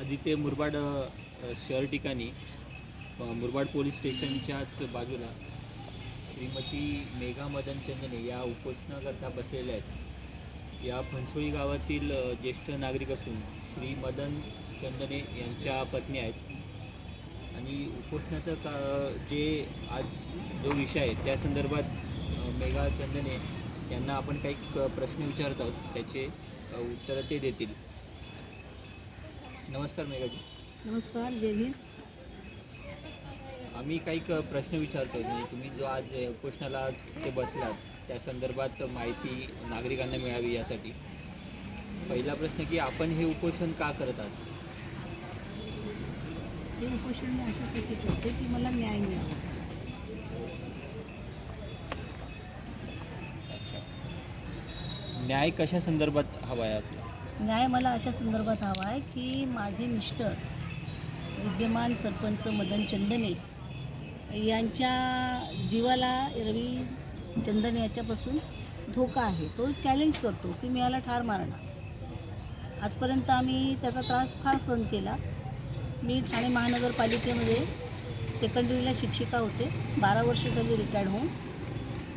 आदित्य मुरबाड शहर ठिकाणी मुरबाड पोलीस स्टेशनच्याच बाजूला श्रीमती मेघा मदन चंदने या उपोषणाकरता बसलेल्या आहेत. या फणसोळी गावातील ज्येष्ठ नागरिक असून श्री मदन चंदने यांच्या पत्नी आहेत. आणि उपोषणाचं का जे आज जो विषय आहे त्या संदर्भात मेघा चंदने यांना आपण काही प्रश्न विचारत आहोत. त्याचे उत्तरं ते देतील. नमस्कार मेघाजी. नमस्कार जय भीम. आम्ही काही क- प्रश्न विचारतो म्हणजे तुम्ही जो आज अ, उपोषणाला ते बसलात त्या संदर्भात माहिती नागरिकांना मिळावी यासाठी. पहिला प्रश्न की आपण हे उपोषण का करत आहात? हे उपोषण मी अशासाठी करते की मला न्याय मिळावा. न्याय कशा संदर्भात हवा आहे आपला? न्याय मला अशा संदर्भात हवा आहे की माझे मिस्टर विद्यमान सरपंच मदन चंदने यांच्या जीवाला रवी चंदने याच्यापासून धोका आहे. तो चॅलेंज करतो की मी याला ठार मारणार. आजपर्यंत आम्ही त्याचा त्रास फार सहन केला. मी ठाणे महानगरपालिकेमध्ये सेकंडरीला शिक्षिका होते. बारा वर्ष झाली रिटायर्ड होऊन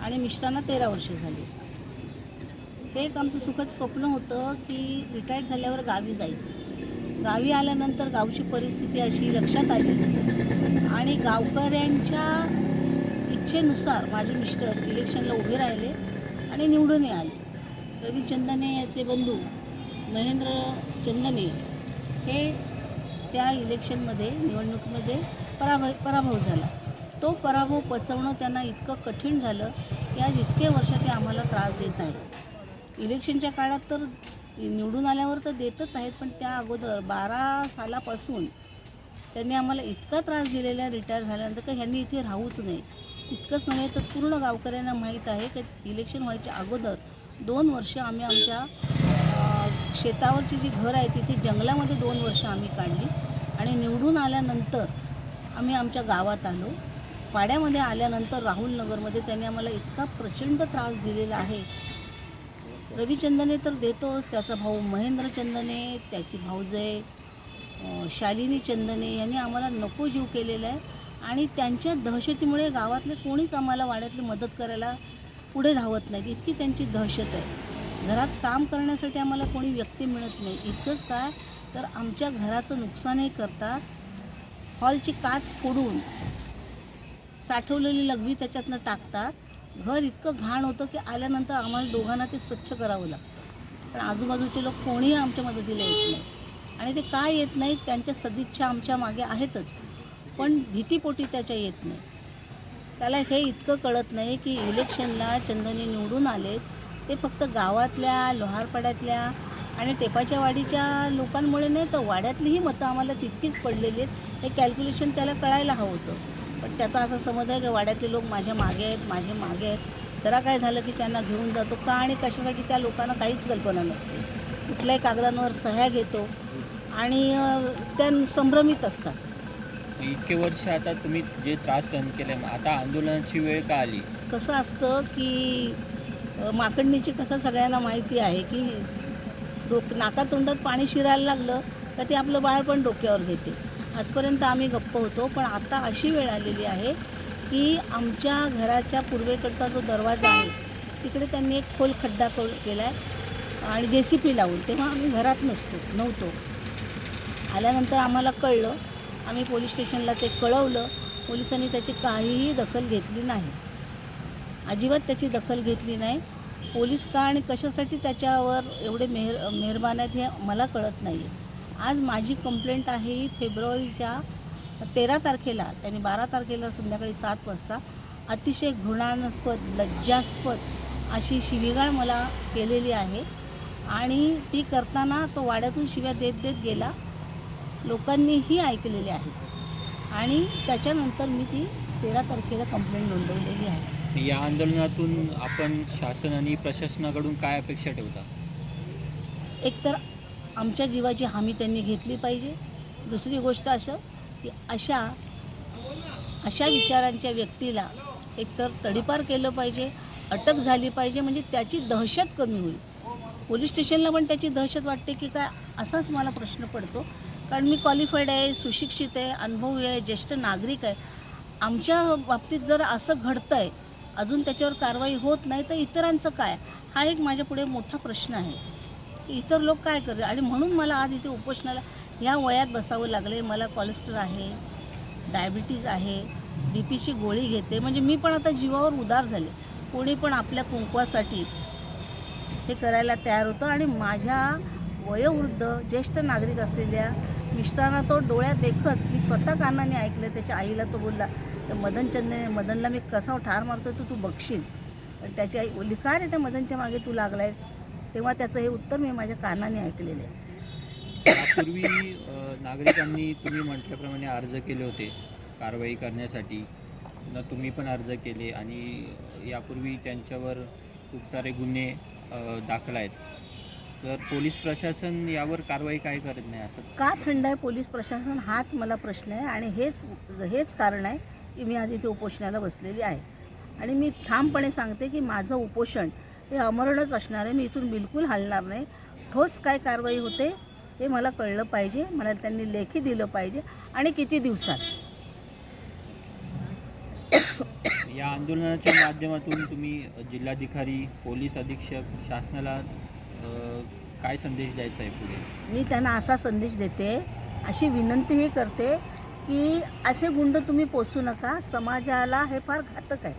आणि मिस्टरांना तेरा वर्ष झाली. हे एक आमचं सुखद स्वप्न होतं की रिटायर्ड झाल्यावर गावी जायचं. गावी आल्यानंतर गावची परिस्थिती अशी लक्षात आली. आणि गावकऱ्यांच्या इच्छेनुसार माझे मिस्टर इलेक्शनला उभे राहिले आणि निवडूनही आले. रवी चंदने याचे बंधू महेंद्र चंदने हे त्या इलेक्शनमध्ये निवडणुकीमध्ये पराभव पराभव झाला. तो पराभव पचवणं त्यांना इतकं कठीण झालं. की आज इतके वर्ष ते आम्हाला त्रास देत आहेत. इलेक्शनच्या काळात तर निवडून आल्यावर तर देतच आहेत पण त्या अगोदर बारा सालापासून त्यांनी आम्हाला इतका त्रास दिलेला आहे रिटायर झाल्यानंतर का ह्यांनी इथे राहूच नाही. इतकंच नव्हे तर पूर्ण गावकऱ्यांना माहीत आहे की इलेक्शन व्हायच्या अगोदर दोन वर्ष आम्ही आमच्या शेतावरची जी घर आहे तिथे जंगलामध्ये दोन वर्ष आम्ही काढली. आणि निवडून आल्यानंतर आम्ही आमच्या गावात आलो. पाड्यामध्ये आल्यानंतर राहुल नगरमध्ये त्यांनी आम्हाला इतका प्रचंड त्रास दिलेला आहे रविचंदने तर देतोच त्याचा भाऊ महेंद्र चंदने त्याची भाऊजय शालिनी चंदने यांनी आम्हाला नको जीव केलेला आहे. आणि त्यांच्या दहशतीमुळे गावातले कोणीच आम्हाला वाड्यातली मदत करायला पुढे धावत नाहीत इतकी त्यांची दहशत आहे. घरात काम करण्यासाठी आम्हाला कोणी व्यक्ती मिळत नाही. इतकंच काय तर आमच्या घराचं नुकसानही करतात. हॉलची काच फोडून साठवलेली लघवी त्याच्यातनं टाकतात. घर इतकं घाण होतं की आल्यानंतर आम्हाला दोघांना ते स्वच्छ करावं लागतं. पण आजूबाजूचे लोक कोणीही आमच्या मदतीला येत नाही. आणि ते काय येत नाही त्यांच्या सदिच्छा आमच्या मागे आहेतच. पण भीतीपोटी त्याच्या येत नाही. त्याला हे इतकं कळत नाही की इलेक्शनला चंदनी निवडून आलेत. ते फक्त गावातल्या लोहारपाड्यातल्या आणि टेपाच्या वाडीच्या लोकांमुळे नाही तर वाड्यातलीही मतं आम्हाला तितकीच पडलेली आहेत. हे कॅल्क्युलेशन त्याला कळायला हवं होतं. पण त्याचा असा समज आहे की वाड्यातले लोक माझ्या मागे आहेत माझे मागे आहेत. जरा काय झालं की त्यांना घेऊन जातो का आणि कशासाठी त्या लोकांना काहीच कल्पना नसते. कुठल्याही कागदांवर सह्या घेतो आणि त्या संभ्रमित असतात. इतके वर्ष आता तुम्ही जे त्रास सहन केले आता आंदोलनाची वेळ का आली? कसं असतं की माकडणीची कथा सगळ्यांना माहिती आहे की डोक नाकातोंडात पाणी शिरायला लागलं का ते आपलं बाळ पण डोक्यावर घेते. आजपर्यंत आम्ही गप्प होतो पण आता अशी वेळ आलेली आहे की आमच्या घराच्या पूर्वेकडचा जो दरवाजा आहे तिकडे त्यांनी एक खोल खड्डा केला आहे आणि जे सी पी लावून. तेव्हा आम्ही घरात नसतो नव्हतो. आल्यानंतर आम्हाला कळलं आम्ही पोलीस स्टेशनला ते कळवलं. पोलिसांनी त्याची काहीही दखल घेतली नाही. अजिबात त्याची दखल घेतली नाही. पोलीस का आणि कशासाठी त्याच्यावर एवढे मेहर मेहरबान आहेत हे मला कळत नाही आहे आज माझी कंप्लेंट आहे फेब्रुवारीच्या तेरा तारखेला त्यांनी बारा तारखेला संध्याकाळी सात वाजता अतिशय घृणास्पद लज्जास्पद अशी शिवीगाळ मला केलेली आहे. आणि ती करताना तो वाड्यातून शिव्या देत देत गेला. लोकांनीही ऐकलेली आहे. आणि त्याच्यानंतर मी ती तेरा तारखेला कंप्लेंट नोंदवलेली आहे. या आंदोलनातून आपण शासन आणि प्रशासनाकडून काय अपेक्षा ठेवता? एकतर आमच्या जीवाची हमी त्यांनी घेतली पाहिजे. दुसरी गोष्ट असं की अशा अशा विचारांच्या व्यक्तीला एकतर तडीपार केलं पाहिजे अटक झाली पाहिजे म्हणजे त्याची दहशत कमी होईल. पोलीस स्टेशनला पण त्याची दहशत वाटते की काय असाच मला प्रश्न पडतो. कारण मी क्वालिफाईड आहे सुशिक्षित आहे अनुभवी आहे ज्येष्ठ नागरिक आहे. आमच्या बाबतीत जर असं घडतं आहे अजून त्याच्यावर कारवाई होत नाही तर इतरांचं काय? हा एक माझ्यापुढे मोठा प्रश्न आहे. इतर लोक काय करतात? आणि म्हणून मला आज इथे उपोषणाला या वयात बसावं लागले मला कॉलेस्ट्रॉल आहे डायबिटीज आहे बी पीची गोळी घेते. म्हणजे मी पण आता जीवावर उदार झाले. कोणी पण आपल्या कुंकवासाठी हे करायला तयार होतं. आणि माझ्या वयोवृद्ध ज्येष्ठ नागरिक असलेल्या मिस्टरांना तो डोळ्यात देखत मी स्वतः कानाने ऐकलं. त्याच्या आईला तो बोलला तर मदनचंदने मदनला मी कसा ठार मारतो तू तू बघशील. पण त्याची आई बोलली काय रे त्या मदनच्या मागे तू लागलायस? तेव्हा त्याचं हे उत्तर मी माझ्या कानाने ऐकलेलं आहे. यापूर्वी अ, नागरिकांनी तुम्ही म्हटल्याप्रमाणे अर्ज केले होते कारवाई करण्यासाठी. न तुम्ही पण अर्ज केले आणि यापूर्वी त्यांच्यावर खूप सारे गुन्हे दाखल आहेत. तर पोलीस प्रशासन यावर कारवाई काय करत नाही असं? का थंड आहे पोलीस प्रशासन? हाच मला प्रश्न आहे आणि हेच हेच कारण आहे की मी आज इथे उपोषणाला बसलेली आहे. आणि मी ठामपणे सांगते की माझं उपोषण हे अमरणच असणार आहे. मी इथून बिलकुल हलणार नाही. ठोस काय कारवाई होते हे मला कळलं पाहिजे. मला त्यांनी लेखी दिलं पाहिजे. आणि किती दिवसात? या आंदोलनाच्या माध्यमातून तुम्ही जिल्हाधिकारी पोलीस अधीक्षक शासनाला काय संदेश द्यायचा आहे पुढे? मी त्यांना असा संदेश देते अशी विनंतीही करते की असे गुंड तुम्ही पोचू नका. समाजाला हे फार घातक आहे.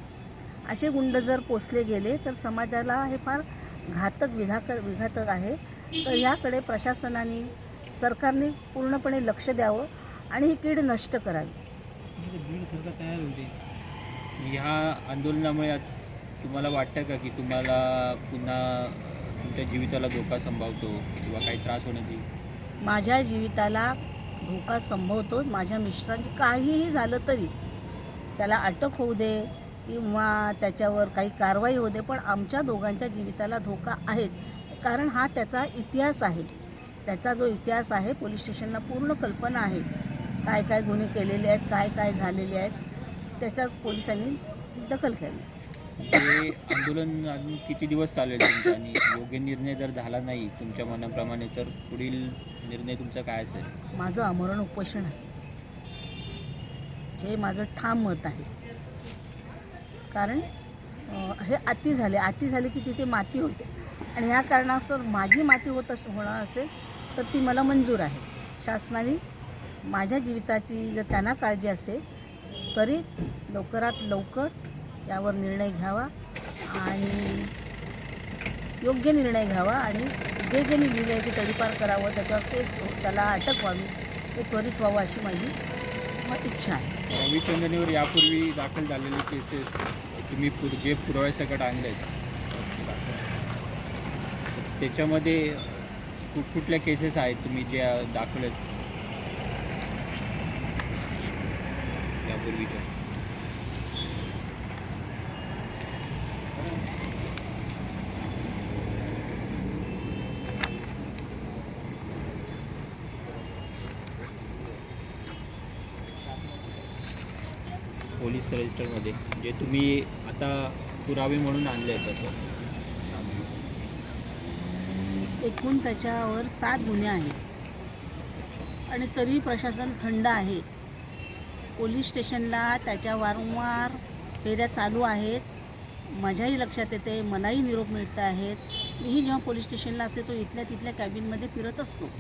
असे गुंड जर पोचले गेले तर समाजाला हे फार घातक विधाक विघातक आहे. तर याकडे प्रशासनाने सरकारने पूर्णपणे लक्ष द्यावं आणि ही कीड नष्ट करावी. ह्या आंदोलनामुळे तुम्हाला वाटतं का की तुम्हाला पुन्हा तुमच्या जीविताला धोका संभावतो किंवा काही त्रास होण्याची? माझ्या जीविताला धोका संभवतो माझ्या मिस्टरांची काहीही झालं तरी त्याला अटक होऊ दे. किंवा त्याच्यावर काही कारवाई दे पण आमच्या दोघांच्या जीविताला धोका आहेच. कारण हा त्याचा इतिहास आहे. त्याचा जो इतिहास आहे पोलीस स्टेशनला पूर्ण कल्पना आहे. काय काय गुन्हे केलेले आहेत काय काय झालेले आहेत त्याच्या पोलिसांनी दखल घ्यावी. हे आंदोलन अजून किती दिवस चालेल तुमचं? आणि योग्य निर्णय जर झाला नाही तुमच्या मनाप्रमाणे तर पुढील निर्णय तुमचा काय असेल? माझं आमरण उपोषण आहे. हे माझं ठाम मत आहे. कारण हे अति झाले. अति झाले की तिथे माती होते. आणि ह्या कारणास्तव माझी माती होत अस होणार असेल तर ती मला मंजूर आहे. शासनाने माझ्या जीविताची जर त्यांना काळजी असेल तरी लवकरात लवकर यावर निर्णय घ्यावा आणि योग्य निर्णय घ्यावा आणि जे जे मी लिहिलं आहे ते तडीपार करावं त्याच्यावर केस त्याला अटक व्हावी ते त्वरित व्हावं अशी माझी इच्छा आहे. रविचंद्रनीवर यापूर्वी दाखल झालेले केसेस तुम्ही पु जे पुराव्यासकट आणले त्याच्यामध्ये कुठकुठल्या केसेस आहेत तुम्ही ज्या दाखल आहेत यापूर्वीच्या. केस रजिस्टरमध्ये जे तुम्ही आता पुरावे म्हणून आणले आहेत तसं. एकूण त्याच्यावर सात गुन्हे आहेत. आणि तरी प्रशासन थंड आहे. पोलीस स्टेशनला त्याच्या वारंवार फेऱ्या चालू आहेत. माझ्याही लक्षात येते मलाही निरोप मिळत आहेत. मीही जेव्हा पोलीस स्टेशनला असते तो इथल्या तिथल्या कॅबिनमध्ये फिरत असतो.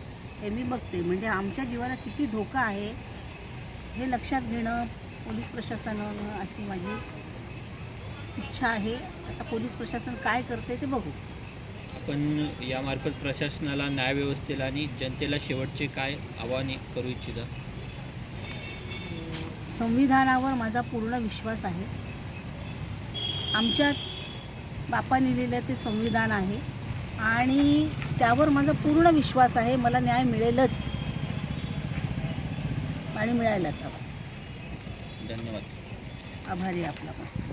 हे मी बघते. म्हणजे आमच्या जीवाला किती धोका आहे हे लक्षात घेणं पोलीस प्रशासनानं अशी माझी इच्छा आहे. आता पोलीस प्रशासन काय करते ते बघू. आपण यामार्फत प्रशासनाला न्यायव्यवस्थेला आणि जनतेला शेवटचे काय आव्हाने करू इच्छिता? संविधानावर माझा पूर्ण विश्वास आहे. आमच्याच बापाने लिहिलं ते संविधान आहे. आणि त्यावर माझा पूर्ण विश्वास आहे. मला न्याय मिळेलच. आणि मिळायलाच हवा. धन्यवाद. आभारी आपला पण.